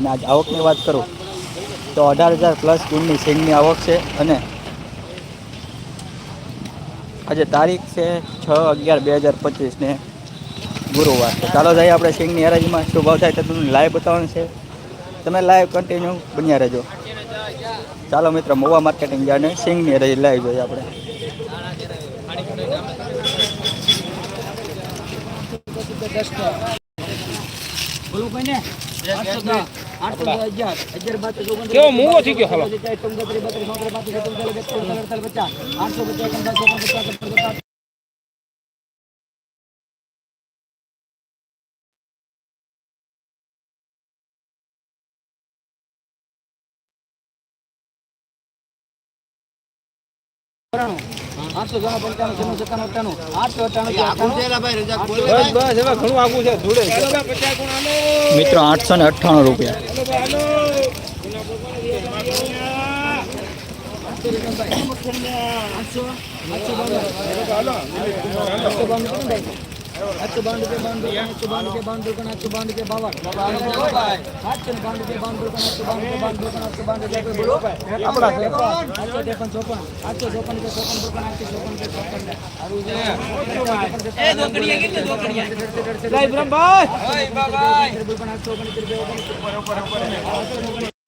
અને આજ આવકની વાત કરું તો અઢાર હજાર પ્લસ ગુણની સિંગની આવક છે અને આજે તારીખ છે છ અગિયાર બે હજાર પચીસને ગુરુવાર. તો ચાલો જઈએ આપણે સિંગની હરાજીમાં શું ભાવ થાય તો તમને લાઈવ બતાવવાનું છે. તમે લાઈવ કન્ટિન્યુ બન્યા રહેજો. ચાલો મિત્રો મોવા માર્કેટિંગ જાણે સિંગની હરાજી લાઈવ જોઈએ આપણે. કેવો મૂવો થઈ ગયો હાલો બસ બસ એમાં ઘણું આગું છે ધૂળે મિત્રો આઠસો ને અઠ્ઠાણું રૂપિયા. ಹತ್ತು ಬಾಂಡಿಗೆ ಬಾಂಡು ಹತ್ತು ಬಾಂಡಿಗೆ ಬಾಂಡು ಕಣ ಹತ್ತು ಬಾಂಡಿಗೆ ಬಾವನ್ ಹತ್ತು ಬಾಂಡಿಗೆ ಬಾಂಡು ಕಣ ಹತ್ತು ಬಾಂಡಿಗೆ ಬಾಂಡು ಕಣ ಹತ್ತು ಬಾಂಡಿಗೆ ಹತ್ತು ಟೇಪನ್ ಚೋಪನ್ ಹತ್ತು ಚೋಪನ್ಗೆ ಚೋಪನ್ ಚೋಪನ್ ಹತ್ತು ಚೋಪನ್ಗೆ ಚೋಪನ್ ಜೈ ಬ್ರಹ್ಮ ಬಾಯ್ ಬಾಯ್ ಬಾಯ್ ಚೋಪನ್ ತಿರುಗಿ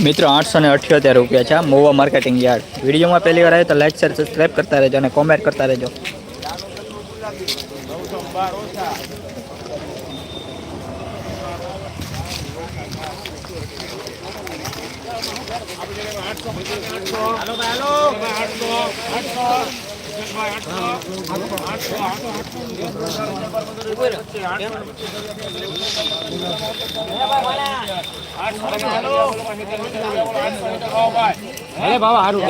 મિત્રો આઠસો ને અઠ્યોતેર રૂપિયા છે આ મોવા માર્કેટિંગ યાર્ડ વિડીયોમાં પહેલી વાર આવે તો લાઈક શેર સબસ્ક્રાઈબ કરતા રહેજો અને કોમેન્ટ કરતા રહેજો અરે બાબા સારું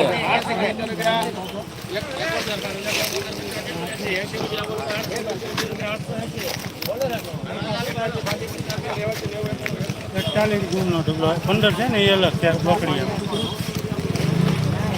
ચાલીસ ગુણનો ઢગલો. પંદર છે ને એ અલગ છે બોકડી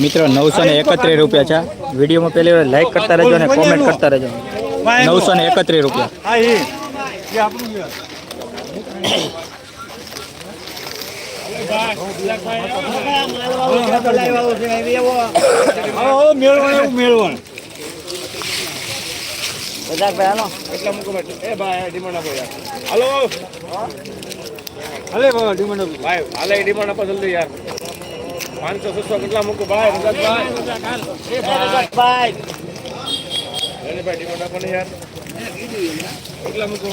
મિત્રો નવસો ને એકત્રીસ રૂપિયા છે. વિડીયોમાં પહેલી વાર લાઈક કરતા રહેજો અને કોમેન્ટ કરતા રહેજો. નવસો ને એકત્રીસ રૂપિયા. હાલે. ડિમાન્ડ આપો જલ્દી યાર. પાંચસો છસો કેટલા મૂકું? ભાઈ રજાકભાઈ રજાકભાઈ ડિમાન્ડ આપો ને યાર. કેટલા મૂકું?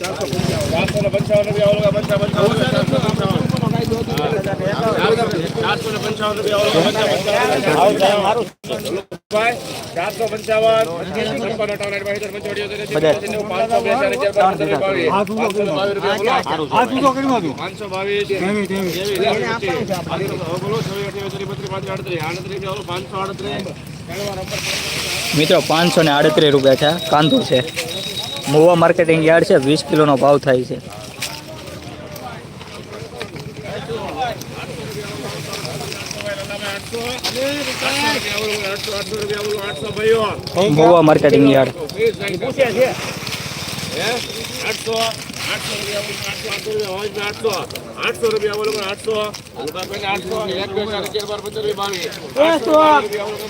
ચારસો. પંચાવન ચારસો પંચાવન પંચાવન પંચાવન મિત્રો, પાંચસો ને આડત્રીસ રૂપિયા છે. કાંદો છે. મોવા માર્કેટિંગ યાર્ડ છે. વીસ કિલોનો ભાવ થાય છે. Mahuva marketing yard. આઠસો આઠસો રૂપિયા આઠસો આઠસો રૂપિયા આઠસો. આઠસો રૂપિયા બોલો આઠસો રૂપિયા આઠસો એક બે ચાર અગિયાર બાર પંદર વીસ બાવીસ આઠસો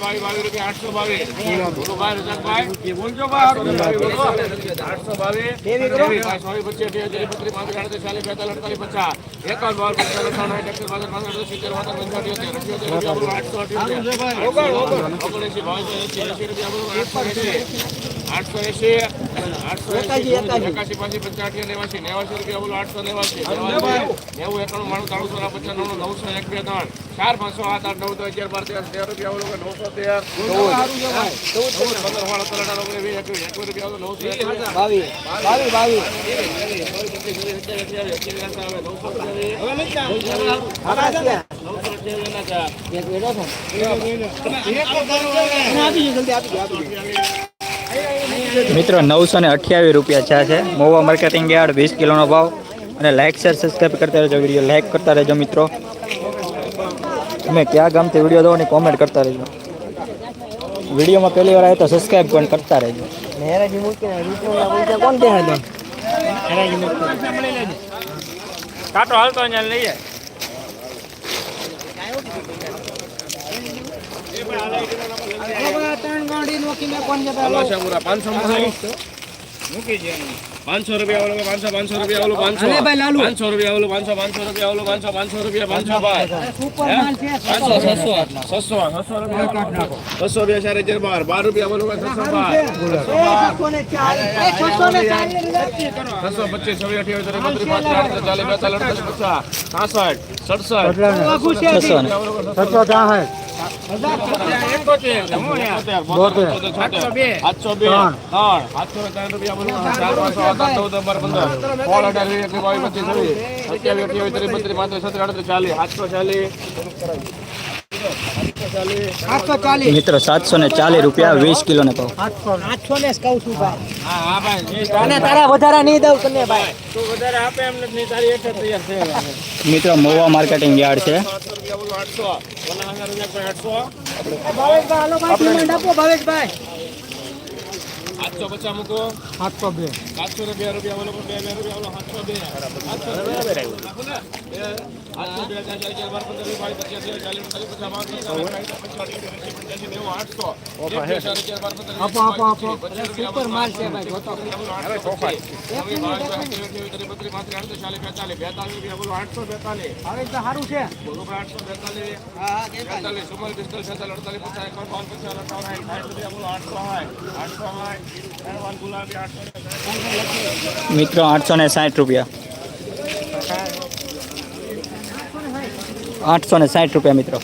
બાવીસ રૂપિયા આઠસો બાવીસ બોલો બાવીસ રજાકભાઈ બોલજો આઠસો બાવીસ ચોવીસ, પચીસ, અઠ્યાવીસ, ત્રીસ, બત્રીસ, પાંત્રીસ, આડત્રીસ, ચાલીસ, બેતાલીસ, અડતાલીસ, પચાસ, એકાવન, બાવન, પંચાવન, સાઠ, એકસઠ, બાસઠ, પાંસઠ, સિત્તેર, બોતેર, પંચાવન, અઠ્યોતેર, આઠસો અઠ્યોતેર. ઓગણએંસી, બાવીસ, એંસી, એંસી રૂપિયા બોલો આઠસો એંસી. આઠસો એસી આઠસો એકાસી પાસી પંચાસી નેવાસી નેવાસી રૂપિયા બોલો આઠસો નેવાસી નેવું એકાણું માણું ત્રણસો ને પચાસ નવસો એક બે ત્રણ. ચાર પાંચસો આઠ આઠ નવ દસ અગિયાર બાર તેર તેર રૂપિયા બોલો નવસો તેર. ચૌદ. પંદર વાળો અઢાર ઓગણીસ વીસ એકવીસ એકવીસ રૂપિયા નવસો બાવીસ. બાવીસ મિત્રો નવસો ને અઠ્યાવીસ રૂપિયા છે. મોવા માર્કેટિંગ યાર્ડ વીસ કિલોનો ભાવ. અને લાઇક શેર સબસ્ક્રાઈબ કરતા રહેજો વીડિયો લાઇક કરતા રહેજો મિત્રો. તમે કયા ગામથી વીડિયો દો ની કોમેન્ટ કરતા રહેજો. વિડીયોમાં પહેલી વાર આવે તો સબસ્ક્રાઈબ પણ કરતા રહેજો. કાંટો હાલતો અહીંયા લઈએ. પાંચસો પાંચસો રૂપિયા ઓલો પાંચસો પાંચસો રૂપિયા ઓલો પાંચસો. પાંચસો રૂપિયા ઓલો પાંચસો પાંચસો રૂપિયા ઓલો પાંચસો પાંચસો રૂપિયા પાંચસો ભાઈ. પાંચસો છસો છસો છસો રૂપિયા છસો રૂપિયા ચાર હજાર બાર બાર રૂપિયા બોલો. છસો બાર છસો પચીસ છવ્વી અઠ્યાવીસ ત્રીસ બત્રીસ પાંત્રીસ ચાલીસ બેતાલીસ અડતાલીસ પચાસ સાસઠ સડસઠ. છસો ત્રાસઠ સાતસો બે. ત્રણ. સાતસો ત્રણ રૂપિયા બોલો. ચાર પાંચસો સાત ચૌદ અગિયાર પંદર સોળ અઢાર વીસ એકવીસ બાવીસ પચીસ છવ્વીસ સત્યાવીસ અઠ્યાવીસ ત્રીસ બત્રીસ પાંત્રીસ છત્રીસ આડત્રીસ ચાલીસ સાતસો ચાલીસ. મિત્રો સાતસો ને ચાલીસ રૂપિયા વીસ કિલોનો ને હા હા ભાઈ. તારા વધારા નહીં દઉં તને ભાઈ. તું વધારે આપે એમ નથી તારી એક તૈયાર છે મિત્રો મોવા માર્કેટિંગ યાર્ડ છે. આઠસો આઠસો ભાવેશભાઈ હાલો ભાઈ ડિમાન્ડ આપો ભાવેશભાઈ. આઠસો પચાસ મૂકો. સાતસો બે. સાતસો ને બે રૂપિયા બોલો બે બે રૂપિયા સાતસો બે. સાતસો સારું છે. મિત્રો આઠસો ને સાઠ રૂપિયા આઠસો ને સાઠ રૂપિયા મિત્રો.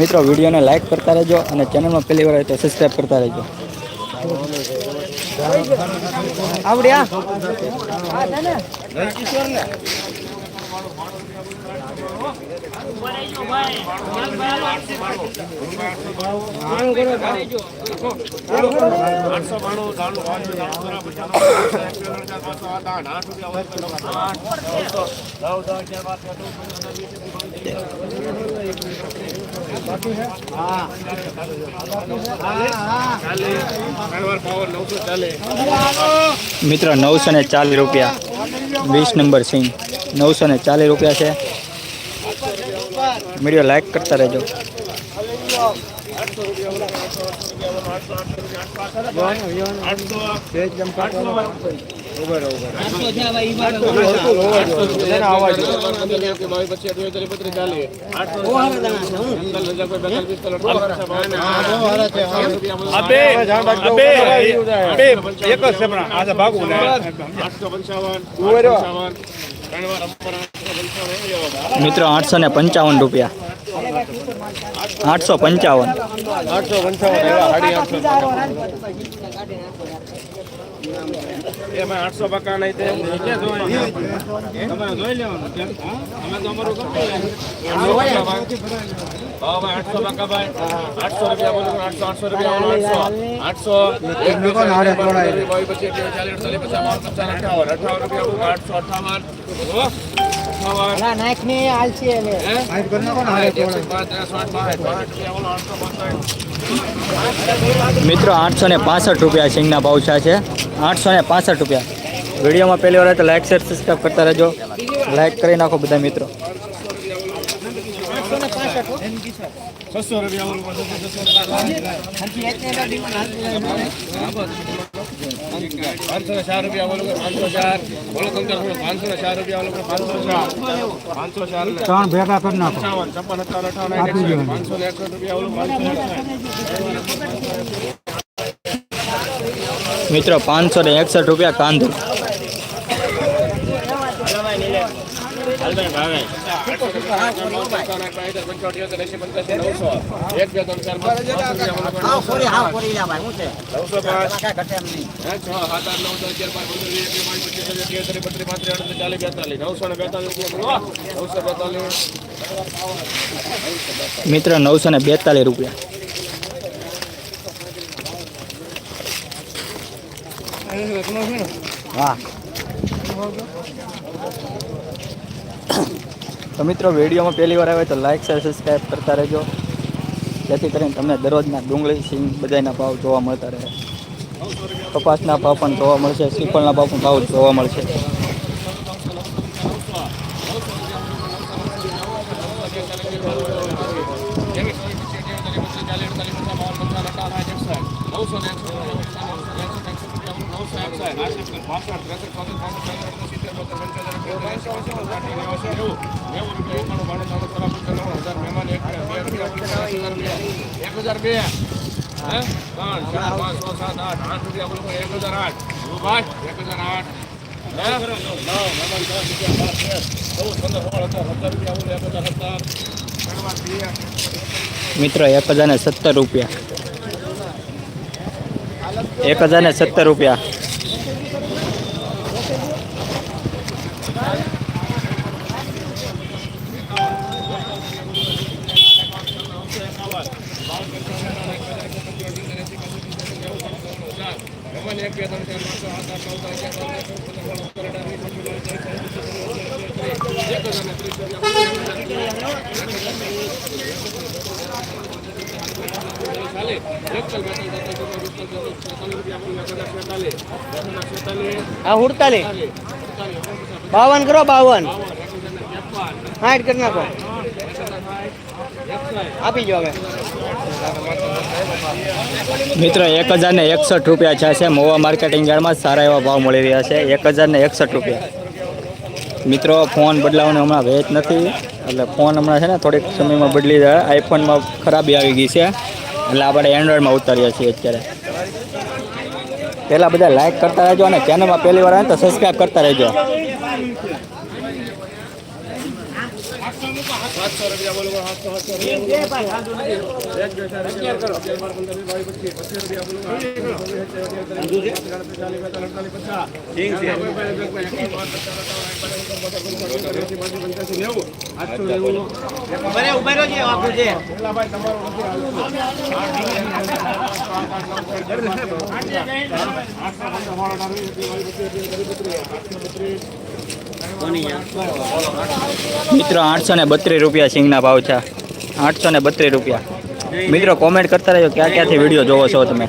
મિત્રો વિડીયોને લાઈક કરતા રહેજો અને ચેનલમાં પહેલી વાર હોય તો સબસ્ક્રાઈબ કરતા રહેજો. આવડ્યા મિત્રો નવસો ને ચાલીસ રૂપિયા. વીસ નંબર સિંહ. નવસો ને ચાલીસ રૂપિયા છે. વીડિયો લાઈક કરતા રહેજો આઠસો, એક જ છે પણ આ ભાગું ને આઠસો પંચાવન મિત્રો આઠસો ને પંચાવન રૂપિયા. આઠસો પંચાવન. આઠસો પંચાવન એમાં આઠસો પકા નહીં તે. તમારે જોઈ લેવાનું કેમ? અમે તો અમારું ગમતું આઠસો પકા ભાઈ. આઠસો રૂપિયા બોલો આઠસો આઠસો રૂપિયા આઠસો. આઠસો. એક બે ત્રણ ચાર પાંચ છ સાત બાવીસ પચીસ ત્રીસ ચાલીસ અડતાલીસ પચાસ પચાસ અઠાવન. અઠાવન રૂપિયા આઠસો અઠાવન. નાખ ને હાલ છે મિત્રો, આઠસો ને પાસઠ રૂપિયા સિંગના ભાવ છે આઠસો ને પાસઠ રૂપિયા. વિડીયોમાં પહેલી વાર તો લાઈક શેર સબસ્ક્રાઈબ કરતા રહેજો. લાઈક કરી નાખો બધા મિત્રો. છસો રૂપિયા પાંચસો ને ચાર રૂપિયા ઓલું પાંચસો ચાર કમતર થોડું પાંચસો ને ચાર રૂપિયા ઓલું પાંચસો ચાર પાંચસો ચાર ત્રણ ભેગા કરી નાખો પંચાવન છપ્પન સત્તાવન અઠાવન. પાંચસો ને એકસઠ રૂપિયા ઓલું પાંચસો મિત્રો, પાંચસો ને એકસઠ રૂપિયા કાંદુ ભાઈ બે મિત્રો નવસો ને બેતાલીસ રૂપિયા. હા. તો મિત્રો વિડીયોમાં પહેલી વાર આવે તો લાઇક શેર સબસ્ક્રાઈબ કરતા રહેજો જેથી કરીને તમને દરરોજના ડુંગળી સિંગ બધાના ભાવ જોવા મળતા રહે કપાસના ભાવ પણ જોવા મળશે શ્રીફળના ભાવ પણ ભાવ જોવા મળશે એક હજાર બે? ત્રણ, ચાર, પાંચ, સાત, આઠ. રૂપિયા એક હજાર આઠ. ભાઈ, એક હજાર આઠ. મિત્રો એક હજાર ને સત્તર રૂપિયા એક હજાર ને સત્તર રૂપિયા એમાં એક, બે, ત્રણ, ચાર, પાંચ, છ, સાત, આઠ, નવ, દસ, અગિયાર, બાર, તેર, ચૌદ, પંદર, સોળ, સત્તર, અઢાર, વીસ, એકવીસ, બાવીસ, ત્રેવીસ, ચોવીસ, પચીસ, છવ્વીસ, સત્યાવીસ, એક હજાર ને ત્રીસ રૂપિયા. ચાલીસ. એકતાલીસ, બેતાલીસ, તેતાલીસ, ચુમ્માલીસ, પિસ્તાલીસ, છેતાલીસ રૂપિયા બોલો, એક હજાર છેતાલીસ. એક હજાર છેતાલીસ, આ હુડતાલી ચાલીસ, અડતાલીસ, ઓગણપચાસ, બાવન કરો બાવન. સાઠ કરી નાખો. આપી જો હવે. મિત્રો, એક હજાર ને એકસઠ રૂપિયા છે છે મોવા માર્કેટિંગ યાર્ડમાં સારા એવા ભાવ મળી રહ્યા છે. એક હજાર ને એકસઠ રૂપિયા. મિત્રો, ફોન બદલાવવાનો હમણાં વેચ નથી. એટલે ફોન હમણાં છે ને થોડીક સમયમાં બદલી જાય આઈફોનમાં ખરાબી આવી ગઈ છે. એટલે આપણે એન્ડ્રોઈડમાં ઉતારીએ છીએ અત્યારે. પહેલાં બધા લાઇક કરતા રહેજો અને ચેનલમાં પહેલી વાર આવે તો સબસ્ક્રાઈબ કરતા રહેજો. સાતસો રૂપિયા બોલો સાતસો સાતસો રૂપિયા મિત્રો, આઠસો ને બત્રીસ રૂપિયા સિંગના ભાવ છે. આઠસો ને બત્રીસ રૂપિયા. મિત્રો કોમેન્ટ કરતા રહેજો ક્યાં ક્યાંથી વીડિયો જોવો છો તમે.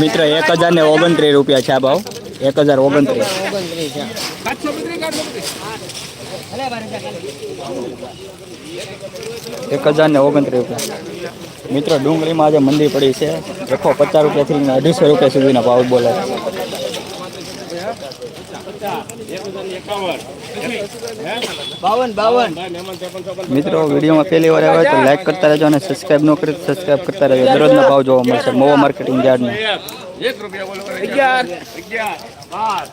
મિત્ર, એક હજાર ને ઓગણત્રીસ રૂપિયા છે આ ભાવ. એક હજાર ઓગણત્રીસ. એક હજાર ને ઓગણત્રીસ રૂપિયા. મિત્રો ડુંગળીમાં આજે મંદી પડી છે. એકસો પચાસ રૂપિયાથી અઢીસો રૂપિયા સુધીના ભાવ બોલે મિત્રો વિડીયોમાં પહેલી વાર આવે તો લાઈક કરતા રહેજો અને સબસ્ક્રાઇબ ન કરી સબસ્ક્રાઈબ કરતા રહેજો. દરરોજના ભાવ જોવા મળશે. મોવા માર્કેટિંગ યાર્ડના એક રૂપિયા બોલો અગિયાર. અગિયાર. બાર.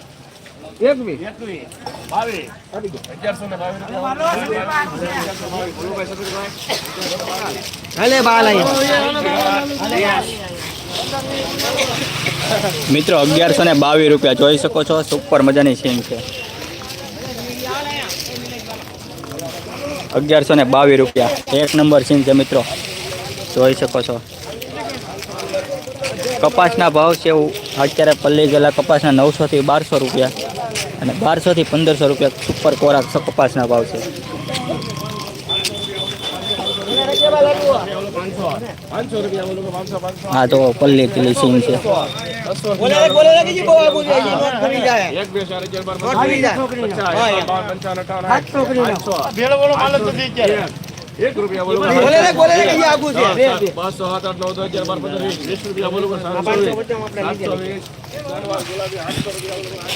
એકવીસ એકવીસ બાવીસ. અગિયારસો ને બાવીસ રૂપિયા અગિયારસો બાવીસ બોલો. ભાઈ સતીશભાઈ હલે બાલ મિત્રો અગિયારસો ને બાવીસ રૂપિયા જોઈ શકો છો. સુપર મજાની સીન છે. અગિયારસો ને બાવીસ રૂપિયા. એક નંબર સીન છે મિત્રો. જોઈ શકો છો. કપાસના ભાવ છે એવું. અત્યારે પલ્લી ગયેલા કપાસના નવસોથી બારસો રૂપિયા અને બારસોથી પંદરસો રૂપિયા સુપર કોરાક કપાસના ભાવ છે. આ તો પલ્લી કિલી સિંગ છે. ભેળો બોલો માલ અત્યારે. એક રૂપિયા બોલો રૂપિયા બોલો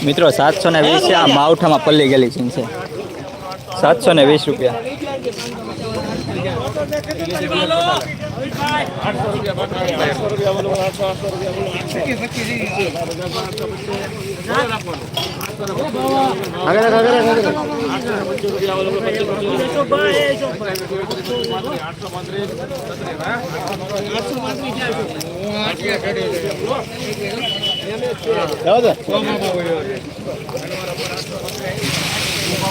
મિત્રો ને વીસ છે આ માવઠામાં પલ્લી ગયેલી છે સાતસો ને વીસ રૂપિયા આઠસો રૂપિયા બાકી આઠસો રૂપિયા બોલો આઠસો આઠસો રૂપિયા બોલો આઠસો પાંત્રીસ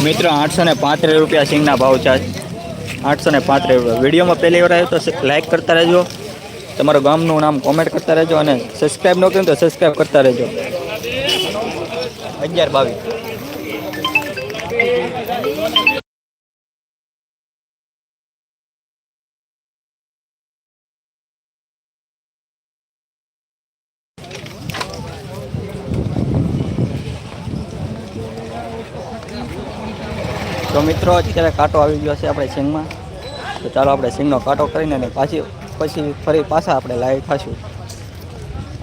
મિત્રો, આઠસો ને પાંત્રીસ રૂપિયા સિંગના ભાવ છે. આઠસો ને પાંત્રીસ રૂપિયા. વિડીયોમાં પહેલી વાર આવ્યો તો લાઇક કરતા રહેજો. તમારું ગામનું નામ કોમેન્ટ કરતા રહેજો અને સબસ્ક્રાઈબ ન કર્યું તો સબસ્ક્રાઈબ કરતા રહેજો. અગિયાર બાવીસ. તો મિત્રો, અત્યારે કાંટો આવી ગયો છે આપણે સિંગમાં. તો ચાલો આપણે સિંગનો કાંટો કરીને અને પાછી પછી ફરી પાછા આપણે લાઈવ થશું.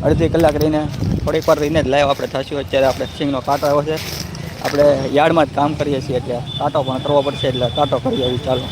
અડધી કલાક રહીને થોડીક વાર રહીને જ લાઈવ આપણે થશું. અત્યારે આપણે સિંગનો કાંટો આવ્યો છે. આપણે યાર્ડમાં જ કામ કરીએ છીએ એટલે કાંટો પણ કરવો પડશે એટલે કાંટો કરી આવી ચાલો.